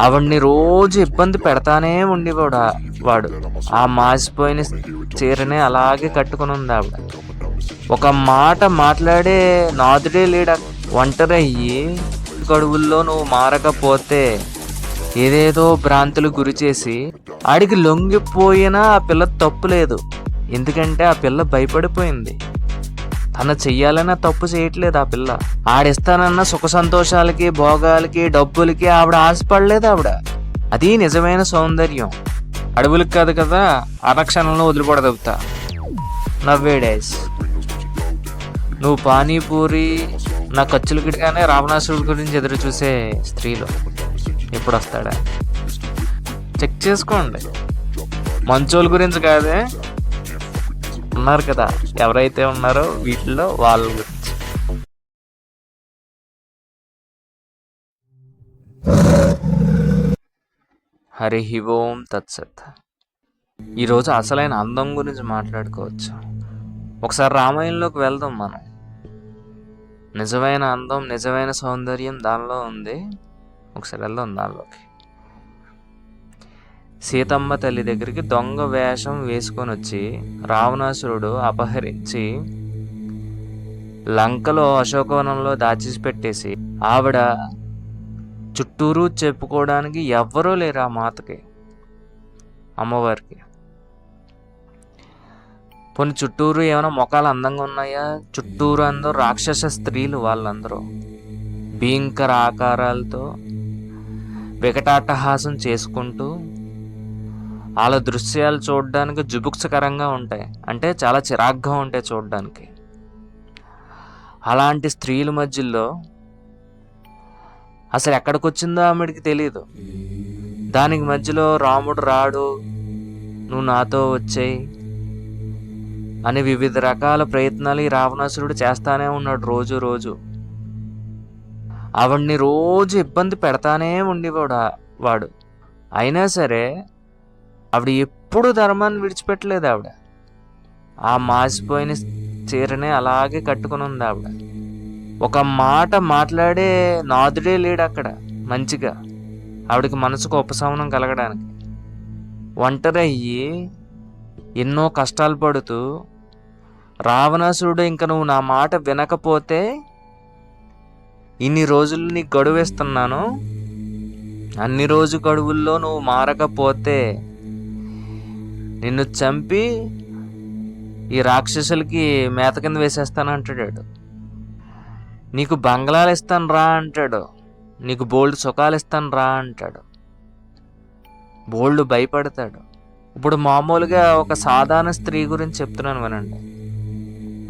ఆవిడ్ని రోజు ఇబ్బంది పెడతానే ఉండేవాడు వాడు. ఆ మాసిపోయిన చీరనే అలాగే కట్టుకుని ఉంది ఆవిడ. ఒక మాట మాట్లాడే నాదుడే లేడ? ఒంటరయ్యి గడువుల్లో నువ్వు మారకపోతే ఏదేదో భ్రాంతులు గురి చేసి ఆడికి లొంగిపోయినా ఆ పిల్ల తప్పు లేదు. ఎందుకంటే ఆ పిల్ల భయపడిపోయింది. తను చెయ్యాలన్న తప్పు చేయట్లేదు ఆ పిల్ల. ఆడిస్తానన్న సుఖ సంతోషాలకి భోగాలకి డబ్బులకి ఆవిడ ఆశపడలేదు ఆవిడ. అది నిజమైన సౌందర్యం. అడవులకు కాదు కదా ఆరక్షణంలో వదిలిపడదవుతా నవ్వే డేస్ నువ్వు పానీపూరి నా ఖర్చులు గిట్టగానే రావణాసురుడి గురించి ఎదురు చూసే స్త్రీలు. ఎప్పుడు వస్తాడా చెక్ చేసుకోండి. మంచోళ్ళ గురించి కాదే ఉన్నారు కదా. ఎవరైతే ఉన్నారో వీటిలో వాళ్ళ గురించి హరి ఓం తత్సత్. ఈరోజు అసలైన అందం గురించి మాట్లాడుకోవచ్చు. ఒకసారి రామాయణంలోకి వెళ్దాం మనం. నిజమైన అందం నిజమైన సౌందర్యం దానిలో ఉంది. ఒకసారి వెళ్దాం దానిలోకి. సీతమ్మ తల్లి దగ్గరికి దొంగ వేషం వేసుకొని వచ్చి రావణాసురుడు అపహరించి లంకలో అశోకవనంలో దాచిపెట్టేసి ఆవిడ చుట్టూరు చెప్పుకోవడానికి ఎవ్వరూ లేరు ఆ మాతకి అమ్మవారికి. కొన్ని చుట్టూరు ఏమైనా మొఖాలు అందంగా ఉన్నాయా? చుట్టూరు అందరూ రాక్షస స్త్రీలు వాళ్ళందరూ. భీంకర ఆకారాలతో వికటాటహాసం చేసుకుంటూ వాళ్ళ దృశ్యాలు చూడడానికి జుభుక్సకరంగా ఉంటాయి. అంటే చాలా చిరాగ్గా ఉంటాయి చూడడానికి. అలాంటి స్త్రీల మధ్యలో అసలు ఎక్కడికి వచ్చిందో ఆమెడికి తెలియదు దానికి మధ్యలో రాముడు రాడు నువ్వు నాతో వచ్చేయి అని వివిధ రకాల ప్రయత్నాలు ఈ రావణాసురుడు చేస్తానే ఉన్నాడు రోజు రోజు. ఆవిడ్ని రోజు ఇబ్బంది పెడతానే ఉండేవాడు వాడు. అయినా సరే ఆవిడ ఎప్పుడు ధర్మాన్ని విడిచిపెట్టలేదు ఆవిడ. ఆ మాసిపోయిన చీరనే అలాగే కట్టుకుని ఉంది ఆవిడ. ఒక మాట మాట్లాడే నాదుడే లేడు అక్కడ మంచిగా. ఆవిడకి మనసుకు ఉపశమనం కలగడానికి. ఒంటరి అయ్యి ఎన్నో కష్టాలు పడుతూ రావణాసురుడు ఇంక నువ్వు నా మాట వినకపోతే ఇన్ని రోజులు నీకు గడువేస్తున్నాను. అన్ని రోజు గడువుల్లో నువ్వు మారకపోతే నిన్ను చంపి ఈ రాక్షసులకి మేత కింద వేసేస్తాను అంటాడు నీకు బంగ్లాలు ఇస్తాను రా అంటాడు. నీకు బోల్డ్ సుఖాలు ఇస్తాను రా అంటాడు. బోల్డ్ భయపడతాడు. ఇప్పుడు మామూలుగా ఒక సాధారణ స్త్రీ గురించి చెప్తున్నాను వినండి.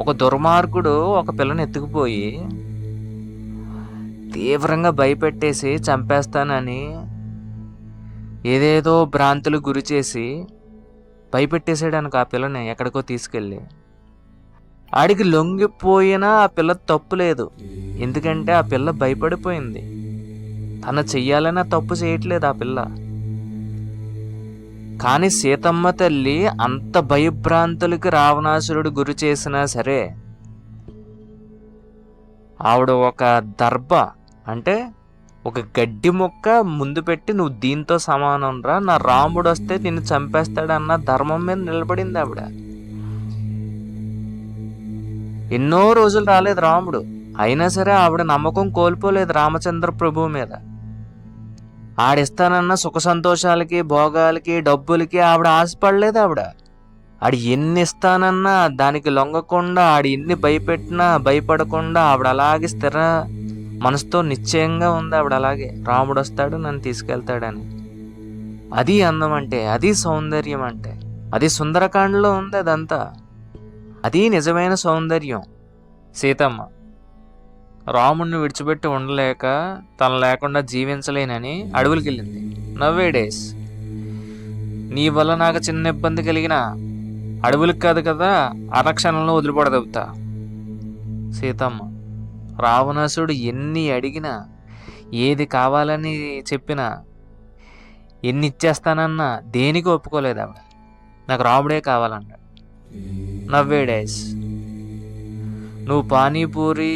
ఒక దుర్మార్గుడు ఒక పిల్లని ఎత్తుకుపోయి తీవ్రంగా భయపెట్టేసి చంపేస్తానని ఏదేదో భ్రాంతులు గురి చేసి భయపెట్టేసాడనుకో ఆ పిల్లని ఎక్కడికో తీసుకెళ్ళి. ఆడికి లొంగిపోయినా ఆ పిల్ల తప్పు లేదు. ఎందుకంటే ఆ పిల్ల భయపడిపోయింది. తన చెయ్యాలనే తప్పు చేయట్లేదు ఆ పిల్ల. కానీ సీతమ్మ తల్లి అంత భయభ్రాంతులకి రావణాసురుడు గురి చేసినా సరే ఆవిడ ఒక దర్భ అంటే ఒక గడ్డి మొక్క ముందు పెట్టి నువ్వు దీంతో సమానం రా నా రాముడు వస్తే నిన్ను చంపేస్తాడన్న ధర్మం మీద నిలబడింది ఆవిడ. ఎన్నో రోజులు రాలేదు రాముడు. అయినా సరే ఆవిడ నమ్మకం కోల్పోలేదు రామచంద్ర ప్రభువు మీద. ఆడిస్తానన్న సుఖ సంతోషాలకి భోగాలకి డబ్బులకి ఆవిడ ఆశపడలేదు ఆవిడ. ఆడు ఎన్ని ఇస్తానన్నా దానికి లొంగకుండా ఆడు ఎన్ని భయపెట్టినా భయపడకుండా ఆవిడ అలాగే స్థిర మనసుతో నిశ్చయంగా ఉంది ఆవిడ అలాగే. రాముడు వస్తాడు నన్ను తీసుకెళ్తాడని. అది అందం అంటే అది సౌందర్యం అంటే అది సుందరకాండలో ఉంది అదంతా. అది నిజమైన సౌందర్యం. సీతమ్మ రాముణ్ణి విడిచిపెట్టి ఉండలేక తను లేకుండా జీవించలేనని అడవులకి వెళ్ళింది నవ్వే డేస్. నీ వల్ల నాకు చిన్న ఇబ్బంది కలిగిన అడవులకు కాదు కదా అరక్షణంలో వదిలిపడదవుతా. సీతమ్మ రావణాసుడు ఎన్ని అడిగినా ఏది కావాలని చెప్పినా ఎన్ని ఇచ్చేస్తానన్నా దేనికి ఒప్పుకోలేదు ఆవిడ. నాకు రాముడే కావాలన్నాడు నవ్వే డేస్ నువ్వు పానీపూరి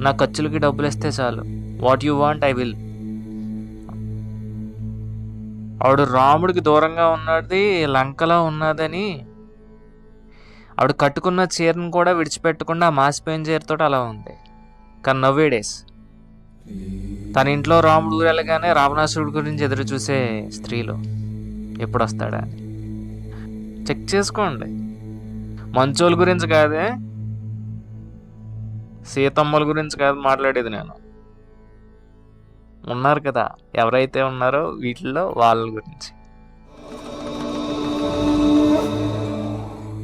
నా ఖర్చులకి డబ్బులు ఇస్తే చాలు. What you want I will ఆవిడ రాముడికి దూరంగా ఉన్నది లంకలో ఉన్నదని ఆవిడ కట్టుకున్న చీరను కూడా విడిచిపెట్టకుండా మాసిపోయిన చీరతో అలా ఉంది. కానీ నవ్వే డేస్ తన ఇంట్లో రాముడు వెళ్ళగానే రావణాసురుడి గురించి ఎదురు చూసే స్త్రీలు ఎప్పుడు వస్తాడా అని చెక్ చేసుకోండి. మంచోళ్ళ గురించి కాదే సీతమ్మల గురించి కాదు మాట్లాడేది నేను. ఉన్నారు కదా ఎవరైతే ఉన్నారో వీటిల్లో వాళ్ళ గురించి.